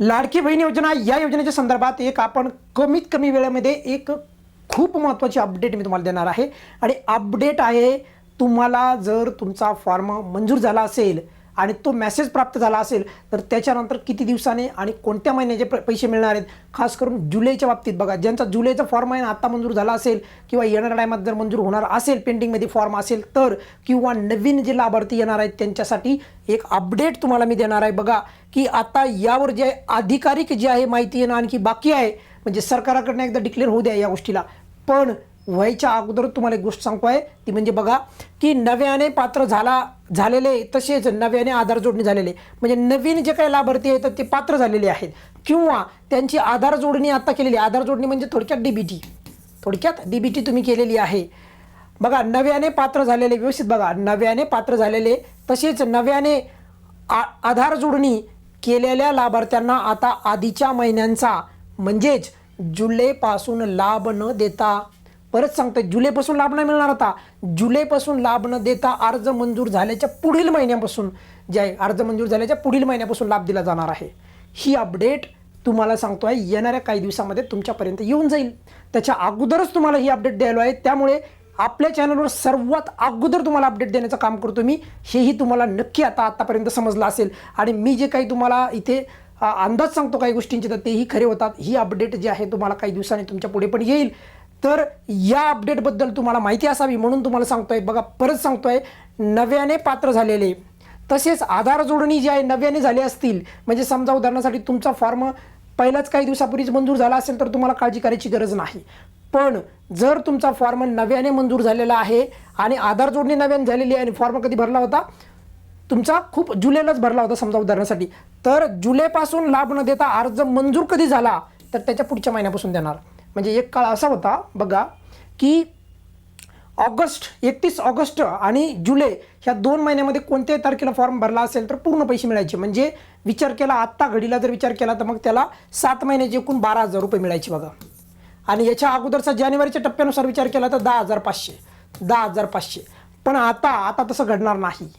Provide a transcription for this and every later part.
लाडकी बहीण योजना या योजनेच्या संदर्भात एक आपण कमीत कमी वेळेमध्ये एक खूप महत्त्वाची अपडेट मी तुम्हाला देणार आहे. आणि अपडेट आहे तुम्हाला जर तुमचा फॉर्म मंजूर झाला असेल आणि तो मेसेज प्राप्त झाला असेल तर त्याच्यानंतर किती दिवसाने आणि कोणत्या महिन्याचे प- पैसे मिळणार आहेत? खास करून जुलैच्या बाबतीत बघा ज्यांचा जुलैचा फॉर्म आहे ना आता मंजूर झाला असेल किंवा येणाऱ्या टायमात जर मंजूर होणार असेल पेंडिंगमध्ये फॉर्म असेल तर किंवा नवीन जे लाभार्थी येणार आहेत त्यांच्यासाठी एक अपडेट तुम्हाला मी देणार आहे. बघा की आता यावर जे आधिकारिक जे आहे माहिती येणं आणखी बाकी आहे. म्हणजे सरकाराकडनं एकदा डिक्लेअर होऊ द्या या गोष्टीला. पण व्हायच्या अगोदर तुम्हाला एक गोष्ट सांगतो आहे ती म्हणजे बघा की नव्याने पात्र झाला झालेले तसेच नव्याने आधार जोडणी झालेले. म्हणजे नवीन जे काही लाभार्थी आहेत ते पात्र झालेले आहेत. किंवा त्यांची आधार जोडणी आता केलेली आहे. आधार जोडणी म्हणजे थोडक्यात डीबीटी थोडक्यात डीबीटी तुम्ही केलेली आहे. बघा नव्याने पात्र झालेले व्यवस्थित बघा. नव्याने पात्र झालेले तसेच नव्याने आ आधार जोडणी केलेल्या लाभार्थ्यांना आता आधीच्या महिन्यांचा म्हणजेच जुलैपासून लाभ न देता परत सांगतो जुलैपासून लाभ नाही मिळणार आता. जुलैपासून लाभ न देता अर्ज मंजूर झाल्याच्या पुढील महिन्यापासून जे आहे अर्ज मंजूर झाल्याच्या पुढील महिन्यापासून लाभ दिला जाणार आहे. ही अपडेट तुम्हाला सांगतो आहे येणाऱ्या काही दिवसामध्ये तुमच्यापर्यंत येऊन जाईल. त्याच्या अगोदरच तुम्हाला ही अपडेट द्यायला आहे. त्यामुळे आपल्या चॅनलवर सर्वात अगोदर तुम्हाला अपडेट देण्याचं काम करतो मी. हेही तुम्हाला नक्की आता आत्तापर्यंत समजलं असेल. आणि मी जे काही तुम्हाला इथे अंदाज सांगतो काही गोष्टींचे तर तेही खरे होतात. ही अपडेट जी आहे तुम्हाला काही दिवसांनी तुमच्यापुढे पण येईल. तर या अपडेटबद्दल तुम्हाला माहिती असावी म्हणून तुम्हाला सांगतोय. बघा परत सांगतोय नव्याने पात्र झालेले. तसेच आधार जोडणी जी आहे नव्याने झाली असतील. म्हणजे समजा उदाहरणासाठी तुमचा फॉर्म पहिल्याच काही दिवसापूर्वीच मंजूर झाला असेल तर तुम्हाला काळजी करायची गरज नाही. पण जर तुमचा फॉर्म नव्याने मंजूर झालेला आहे आणि आधार जोडणी नव्याने झालेली आहे आणि फॉर्म कधी भरला होता? तुमचा खूप जुलैलाच भरला होता समजा उदाहरणासाठी. तर जुलैपासून लाभ न देता अर्ज मंजूर कधी झाला? तर त्याच्या पुढच्या महिन्यापासून देणार. म्हणजे एक काळ असा होता बघा की ऑगस्ट एकतीस ऑगस्ट आणि जुलै ह्या दोन महिन्यामध्ये कोणत्याही तारखेला फॉर्म भरला असेल तर पूर्ण पैसे मिळायचे. म्हणजे विचार केला आत्ता घडीला जर विचार केला तर मग त्याला सात महिन्याचे एकूण बारा हजार रुपये मिळायचे बघा. आणि याच्या अगोदरचा जानेवारीच्या टप्प्यानुसार विचार केला तर दहा हजार पाचशे दहा हजार पाचशे. पण आता आता तसं घडणार नाही.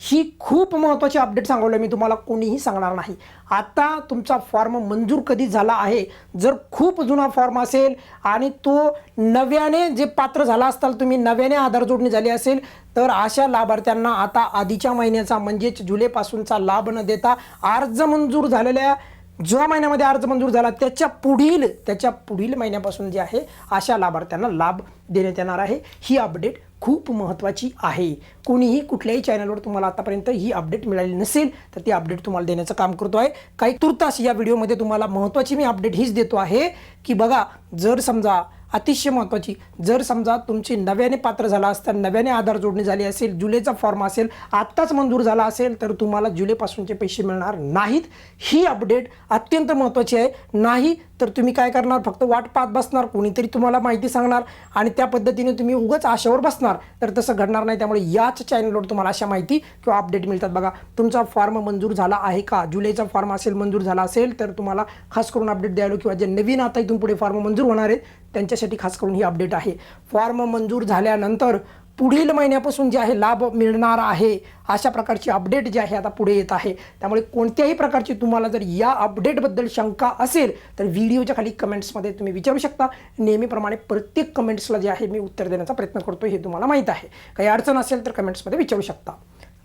ही खूप महत्त्वाची अपडेट सांगवलं मी तुम्हाला कोणीही सांगणार नाही. आता तुमचा फॉर्म मंजूर कधी झाला आहे? जर खूप जुना फॉर्म असेल आणि तो नव्याने जे पात्र झाला असताल तुम्ही नव्याने आधार जोडणी झाली असेल तर अशा लाभार्थ्यांना आता आधीच्या महिन्याचा म्हणजेच जुलैपासूनचा लाभ न देता अर्ज मंजूर झालेल्या जो महिन्यामध्ये अर्ज मंजूर झाला त्याच्या पुढील त्याच्या पुढील महिन्यापासून जे आहे अशा लाभार्थ्यांना लाभ देण्यात येणार आहे. ही अपडेट खूप महत्त्वाची आहे. कोणीही कुठल्याही चॅनलवर तुम्हाला आतापर्यंत ही अपडेट मिळाली नसेल तर ती अपडेट तुम्हाला देण्याचं काम करतो आहे. काही तुर्तास या व्हिडिओमध्ये तुम्हाला महत्त्वाची मी अपडेट हीच देतो आहे की बघा जर समजा अतिशय महत्त्वाची जर समजा तुमची नव्याने पात्र झाला असता नव्याने आधार जोडणी झाली असेल जुलैचा फॉर्म असेल आत्ताच मंजूर झाला असेल तर तुम्हाला जुलैपासूनचे पैसे मिळणार नाहीत. ही अपडेट अत्यंत महत्त्वाची आहे. नाही तर तुम्ही काय करणार? फक्त वाट पाहत बसणार कोणीतरी तुम्हाला माहिती सांगणार आणि त्या पद्धतीने तुम्ही उगाच आशेवर बसणार. तर तसं घडणार नाही. त्यामुळे याच चॅनलवर तुम्हाला अशा माहिती किंवा अपडेट मिळतात. बघा तुमचा फॉर्म मंजूर झाला आहे का? जुलैचा फॉर्म असेल मंजूर झाला असेल तर तुम्हाला खास करून अपडेट द्यायला किंवा जे नवीन आता इथून पुढे फॉर्म मंजूर होणार आहेत त्यांच्यासाठी खास करून ही अपडेट आहे. फॉर्म मंजूर झाल्यानंतर पुढील महिन्यापासून जे आहे लाभ मिळणार आहे अशा प्रकारची अपडेट जी आहे आता पुढे येत आहे. त्यामुळे कोणत्याही प्रकारची तुम्हाला जर या अपडेटबद्दल शंका असेल तर व्हिडिओच्या खाली कमेंट्समध्ये तुम्ही विचारू शकता. नेहमीप्रमाणे प्रत्येक कमेंट्सला जे आहे मी उत्तर देण्याचा प्रयत्न करतो हे तुम्हाला माहीत आहे. काही अडचण असेल तर कमेंट्समध्ये विचारू शकता.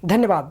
धन्यवाद.